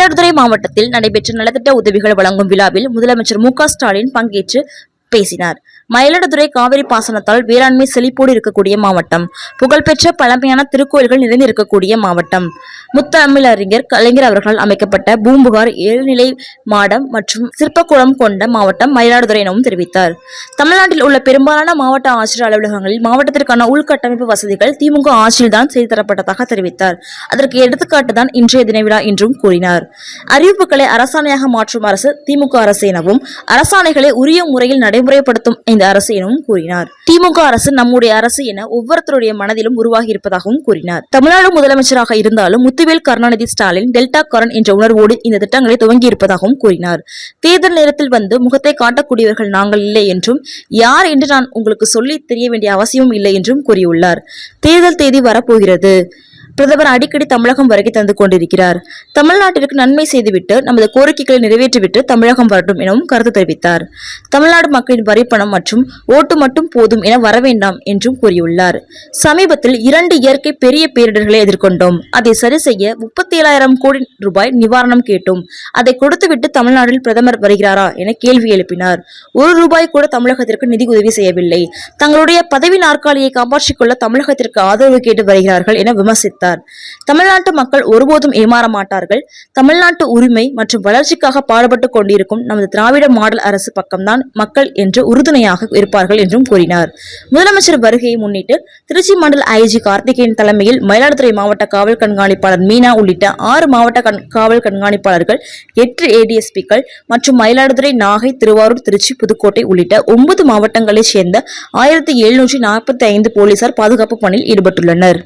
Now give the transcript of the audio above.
மயிலாடுதுறை மாவட்டத்தில் நடைபெற்ற நலத்திட்ட உதவிகள் வழங்கும் விழாவில் முதலமைச்சர் மு க ஸ்டாலின் பங்கேற்று பேசினார். மயிலாடுதுறை காவிரி பாசனத்தால் வேளாண்மை செழிப்போடு இருக்கக்கூடிய மாவட்டம். புகழ்பெற்ற பழமையான திருக்கோயில்கள் நிறைந்திருக்கக்கூடிய மாவட்டம். முத்தமிழறிஞர் கலைஞர் அவர்கள் அமைக்கப்பட்ட பூம்புகார் ஏழுநிலை மாடம் மற்றும் சிற்பக்குளம் கொண்ட மாவட்டம் மயிலாடுதுறை எனவும் தெரிவித்தார். தமிழ்நாட்டில் உள்ள பெரும்பாலான மாவட்ட ஆட்சியர் அலுவலகங்களில் மாவட்டத்திற்கான உள்கட்டமைப்பு வசதிகள் திமுக ஆட்சியில்தான் செய்து தரப்பட்டதாக தெரிவித்தார். அதற்கு எடுத்துக்காட்டு தான் இன்றைய தினவிழா என்றும் கூறினார். அறிவிப்புகளை அரசாணையாக மாற்றும் அரசு திமுக அரசு எனவும் அரசாணைகளை உரிய முறையில் நடைமுறைப்படுத்தும் இந்த அரசு எனவும் கூறினார். திமுக அரசு நம்முடைய அரசு என ஒவ்வொருத்தருடைய மனதிலும் உருவாகி இருப்பதாகவும் கூறினார். தமிழ்நாடு முதலமைச்சராக இருந்தாலும் முத்துவேல் கருணாநிதி ஸ்டாலின் டெல்டா கரன் என்ற உணர்வோடு இந்த திட்டங்களை துவங்கி இருப்பதாகவும் கூறினார். தேர்தல் நேரத்தில் வந்து முகத்தை காட்டக்கூடியவர்கள் நாங்கள் இல்லை என்றும் யார் என்று நான் உங்களுக்கு சொல்லி தெரிய வேண்டிய அவசியமும் இல்லை என்றும் கூறியுள்ளார். தேர்தல் தேதி வரப்போகிறது. பிரதமர் அடிக்கடி தமிழகம் வருகை தந்து கொண்டிருக்கிறார். தமிழ்நாட்டிற்கு நன்மை செய்துவிட்டு நமது கோரிக்கைகளை நிறைவேற்றிவிட்டு தமிழகம் வரட்டும் எனவும் கருத்து தெரிவித்தார். தமிழ்நாடு மக்களின் வரிப்பணம் மற்றும் ஓட்டு மட்டும் போதும் என வரவேண்டாம் என்றும் கூறியுள்ளார். சமீபத்தில் இரண்டு இயற்கை பெரிய பேரிடர்களை எதிர்கொண்டோம். அதை சரி செய்ய முப்பத்தி ஏழாயிரம் கோடி ரூபாய் நிவாரணம் கேட்டோம். அதை கொடுத்துவிட்டு தமிழ்நாட்டில் பிரதமர் வருகிறாரா என கேள்வி எழுப்பினார். ஒரு ரூபாய் கூட தமிழகத்திற்கு நிதி உதவி செய்யவில்லை. தங்களுடைய பதவி நாற்காலியை காப்பாற்றிக் கொள்ள தமிழகத்திற்கு ஆதரவு கேட்டு வருகிறார்கள் என விமர்சித்தார் தமிழ்நாட்டு மக்கள் ஒருபோதும் ஏமாற மாட்டார்கள். தமிழ்நாட்டு உரிமை மற்றும் வளர்ச்சிக்காக பாடுபட்டு கொண்டிருக்கும் நமது திராவிட மாடல் அரசு பக்கம்தான் மக்கள் என்று உறுதுணையாக இருப்பார்கள் என்றும் கூறினார். முதலமைச்சர் வருகையை முன்னிட்டு திருச்சி மண்டல ஐஜி கார்த்திகேயன் தலைமையில் மயிலாடுதுறை மாவட்ட காவல் கண்காணிப்பாளர் மீனா உள்ளிட்ட ஆறு மாவட்ட காவல் கண்காணிப்பாளர்கள் எட்டு ஏடிஎஸ்பிக்கள் மற்றும் மயிலாடுதுறை நாகை திருவாரூர் திருச்சி புதுக்கோட்டை உள்ளிட்ட ஒன்பது மாவட்டங்களைச் சேர்ந்த ஆயிரத்தி எழுநூற்றி நாற்பத்தி ஐந்து போலீசார் பாதுகாப்பு பணியில் ஈடுபட்டுள்ளனர்.